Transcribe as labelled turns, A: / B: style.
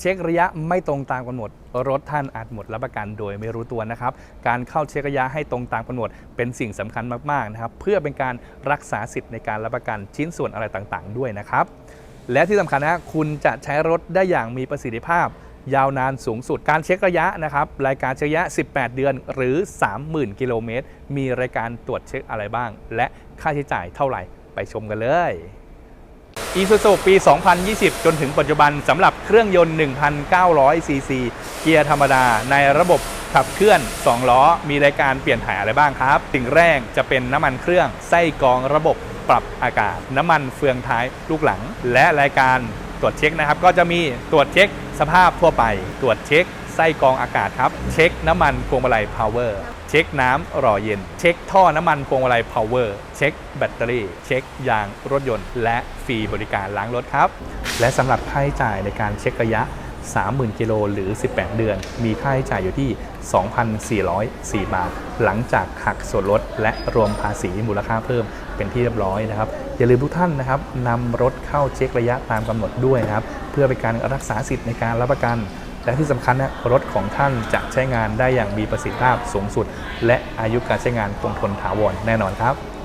A: เช็คระยะไม่ตรงตามกำหนด รถท่านอาจหมดรับประกันโดยไม่รู้ตัวนะครับ การเข้าเช็คระยะให้ตรงตามกำหนด เป็นสิ่งสำคัญมากๆนะครับเพื่อเป็นการรักษาสิทธิ์ในการรับประกันชิ้นส่วนอะไรต่างๆ ด้วยนะครับ และที่สำคัญนะคุณจะใช้รถได้อย่างมีประสิทธิภาพ ยาวนานสูงสุดการเช็คระยะนะครับรายการเช็คระยะ 18 เดือนหรือ 30,000 กิโลเมตรมีรายการตรวจเช็คอะไรบ้าง และค่าใช้จ่ายเท่าไหร่ไปชมกันเลย อีซูซูปี 2020 จนถึงปัจจุบันสำหรับเครื่องยนต์ 1,900 ซีซี เกียร์ธรรมดาในระบบขับเคลื่อน 2 ล้อ มีรายการเปลี่ยนถ่ายอะไรบ้างครับ สิ่งแรกจะเป็นน้ำมันเครื่องไส้กรองระบบปรับอากาศ น้ำมันเฟืองท้ายลูกหลัง และรายการตรวจเช็คนะครับ ก็จะมีตรวจเช็คสภาพทั่วไป ตรวจเช็คไส้กรองอากาศครับ เช็คน้ำมันพวงมาลัยพาวเวอร์ เช็คน้ำหล่อเย็น เช็คท่อน้ำมันพวงมาลัยพาวเวอร์เช็คแบตเตอรี่ เช็คยางรถยนต์ และฟรีบริการล้างรถครับ และสำหรับค่าใช้จ่ายในการเช็คระยะ 30,000 กิโลหรือ 18 เดือน มีค่าใช้จ่ายอยู่ที่ 2,404 บาท หลังจากหักส่วนลดและรวมภาษีมูลค่าเพิ่มเป็นที่เรียบร้อยนะครับ อย่าลืมทุกท่านนะครับนำรถเข้าเช็คระยะตามกำหนดด้วยนะครับ เพื่อเป็นการรักษาสิทธิ์ในการรับประกัน และที่สำคัญนะรถของท่านจะใช้งานได้อย่างมีประสิทธิภาพสูงสุด และอายุการใช้งานคงทนถาวรแน่นอนครับ